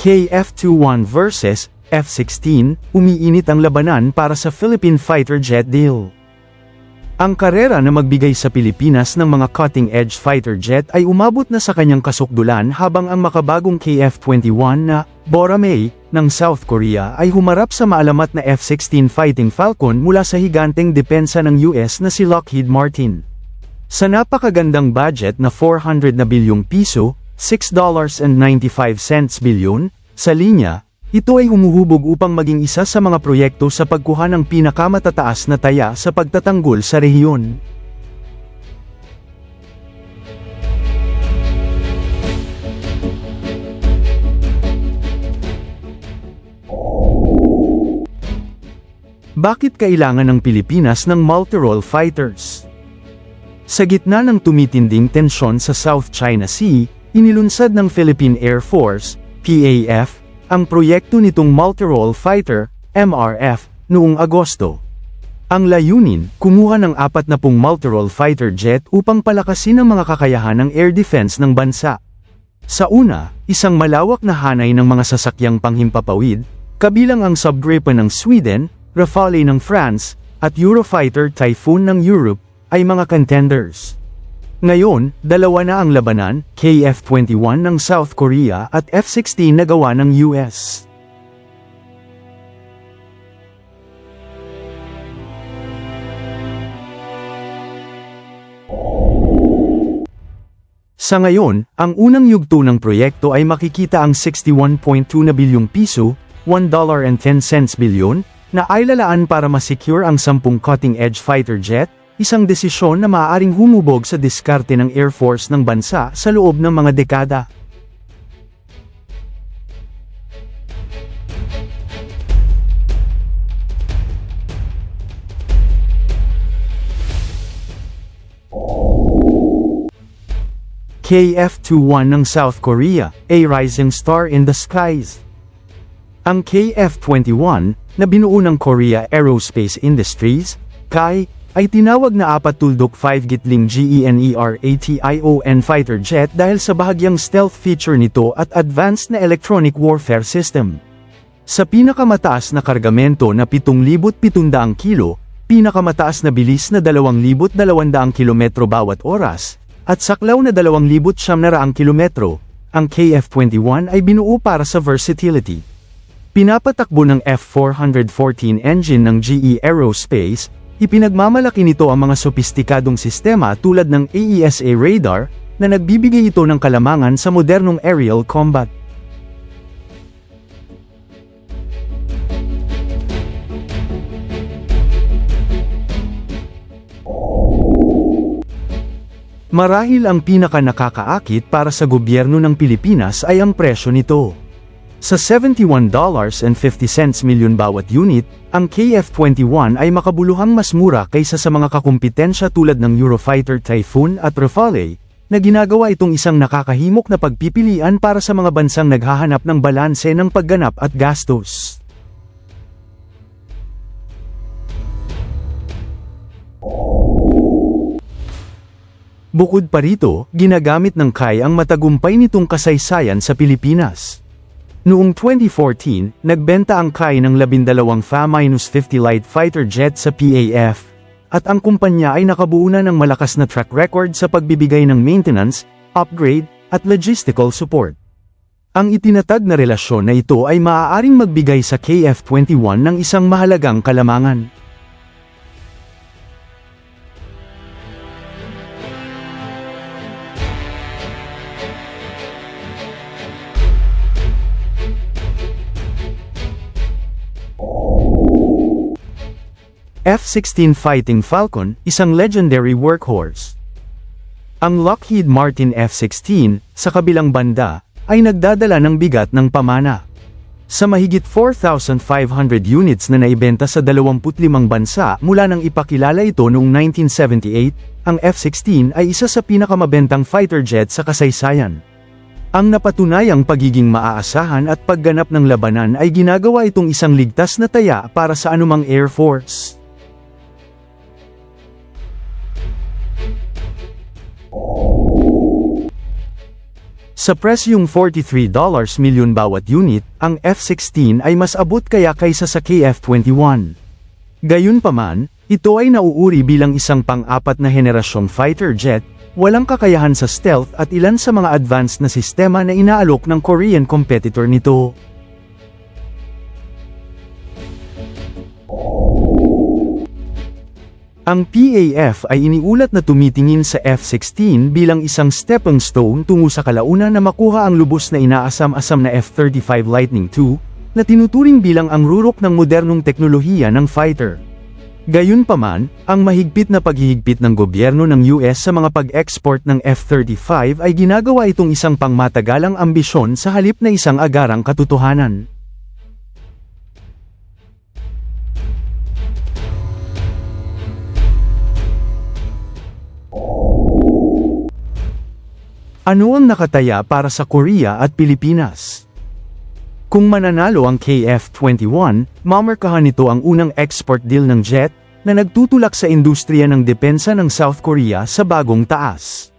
KF-21 versus F-16, umiinit ang labanan para sa Philippine fighter jet deal. Ang karera na magbigay sa Pilipinas ng mga cutting-edge fighter jet ay umabot na sa kanyang kasukdulan habang ang makabagong KF-21 na Boramae ng South Korea ay humarap sa maalamat na F-16 Fighting Falcon mula sa higanteng depensa ng US na si Lockheed Martin. Sa napakagandang budget na 400 na bilyong piso, $6.95 bilyon, sa linya, ito ay humuhubog upang maging isa sa mga proyekto sa pagkuha ng pinakamatataas na taya sa pagtatanggol sa rehiyon. Bakit kailangan ng Pilipinas ng multi-role fighters? Sa gitna ng tumitinding tensyon sa South China Sea, inilunsad ng Philippine Air Force, PAF, ang proyekto nitong multi-role fighter, MRF, noong Agosto. Ang layunin, kumuha ng apat na pong multi-role fighter jet upang palakasin ang mga kakayahan ng air defense ng bansa. Sa una, isang malawak na hanay ng mga sasakyang panghimpapawid, kabilang ang Subgripen ng Sweden, Rafale ng France, at Eurofighter Typhoon ng Europe, ay mga contenders. Ngayon, dalawa na ang labanan, KF-21 ng South Korea at F-16 na gawa ng US. Sa ngayon, ang unang yugto ng proyekto ay makikita ang 61.2 na bilyong piso, $1.10 bilyon, na ay lalaan para masecure ang 10 cutting-edge fighter jet, isang desisyon na maaaring humubog sa diskarte ng Air Force ng bansa sa loob ng mga dekada. KF-21 ng South Korea, a rising star in the skies. Ang KF-21, na binuo ng Korea Aerospace Industries, KAI, ay tinawag na apat tuldok 5 gitling E GENER-ATION fighter jet dahil sa bahagyang stealth feature nito at advanced na electronic warfare system. Sa pinakamataas na kargamento na 7,700 kilo, pinakamataas na bilis na 2,200 kilometro bawat oras, at saklaw na 2,900 kilometro, ang KF-21 ay binuo para sa versatility. Pinapatakbo ng F-414 engine ng GE Aerospace, ipinagmamalaki nito ang mga sopistikadong sistema tulad ng AESA radar, na nagbibigay ito ng kalamangan sa modernong aerial combat. Marahil ang pinaka nakakaakit para sa gobyerno ng Pilipinas ay ang presyo nito. Sa $71.50 milyon bawat unit, ang KF-21 ay makabuluhang mas mura kaysa sa mga kakumpetensya tulad ng Eurofighter Typhoon at Rafale, na ginagawa itong isang nakakahimok na pagpipilian para sa mga bansang naghahanap ng balanse ng pagganap at gastos. Bukod pa rito, ginagamit ng KAI ang matagumpay nitong kasaysayan sa Pilipinas. Noong 2014, nagbenta ang KAI ng 12 FA-50 light fighter jet sa PAF, at ang kumpanya ay nakabuo na ng malakas na track record sa pagbibigay ng maintenance, upgrade, at logistical support. Ang itinatag na relasyon na ito ay maaaring magbigay sa KF-21 ng isang mahalagang kalamangan. F-16 Fighting Falcon, isang legendary workhorse. Ang Lockheed Martin F-16, sa kabilang banda, ay nagdadala ng bigat ng pamana. Sa mahigit 4,500 units na naibenta sa 25 bansa mula nang ipakilala ito noong 1978, ang F-16 ay isa sa pinakamabentang fighter jet sa kasaysayan. Ang napatunayang pagiging maaasahan at pagganap ng labanan ay ginagawa itong isang ligtas na taya para sa anumang Air Force. Sa presyong $43 milyon bawat unit, ang F-16 ay mas abot kaya kaysa sa KF-21. Gayunpaman, ito ay nauuri bilang isang pang-apat na henerasyong fighter jet, walang kakayahan sa stealth at ilan sa mga advanced na sistema na inaalok ng Korean competitor nito. Ang PAF ay iniulat na tumitingin sa F-16 bilang isang stepping stone tungo sa kalaunan na makuha ang lubos na inaasam-asam na F-35 Lightning II, na tinuturing bilang ang rurok ng modernong teknolohiya ng fighter. Gayunpaman, ang mahigpit na paghihigpit ng gobyerno ng US sa mga pag-export ng F-35 ay ginagawa itong isang pangmatagalang ambisyon sa halip na isang agarang katotohanan. Ano ang nakataya para sa Korea at Pilipinas? Kung mananalo ang KF-21, mamarkahan nito ang unang export deal ng jet na nagtutulak sa industriya ng depensa ng South Korea sa bagong taas.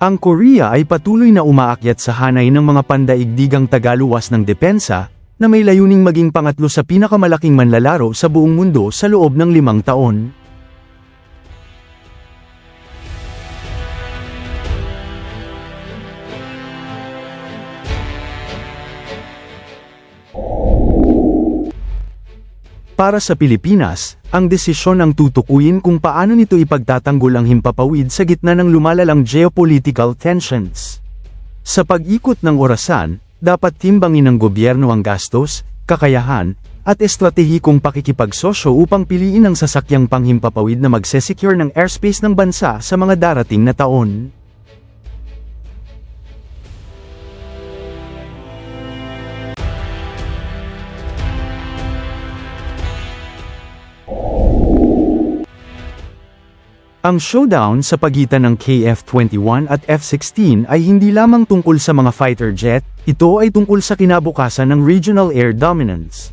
Ang Korea ay patuloy na umaakyat sa hanay ng mga pandaigdigang tagaluwas ng depensa na may layuning maging pangatlo sa pinakamalaking manlalaro sa buong mundo sa loob ng limang taon. Para sa Pilipinas, ang desisyon ang tutukuyin kung paano nito ipagtatanggol ang himpapawid sa gitna ng lumalalang geopolitical tensions. Sa pag-ikot ng orasan, dapat timbangin ng gobyerno ang gastos, kakayahan, at estratehikong pakikipagsosyo upang piliin ang sasakyang panghimpapawid na magsesecure ng airspace ng bansa sa mga darating na taon. Ang showdown sa pagitan ng KF-21 at F-16 ay hindi lamang tungkol sa mga fighter jet, ito ay tungkol sa kinabukasan ng regional air dominance.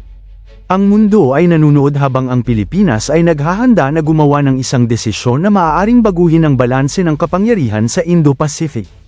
Ang mundo ay nanunood habang ang Pilipinas ay naghahanda na gumawa ng isang desisyon na maaaring baguhin ang balanse ng kapangyarihan sa Indo-Pacific.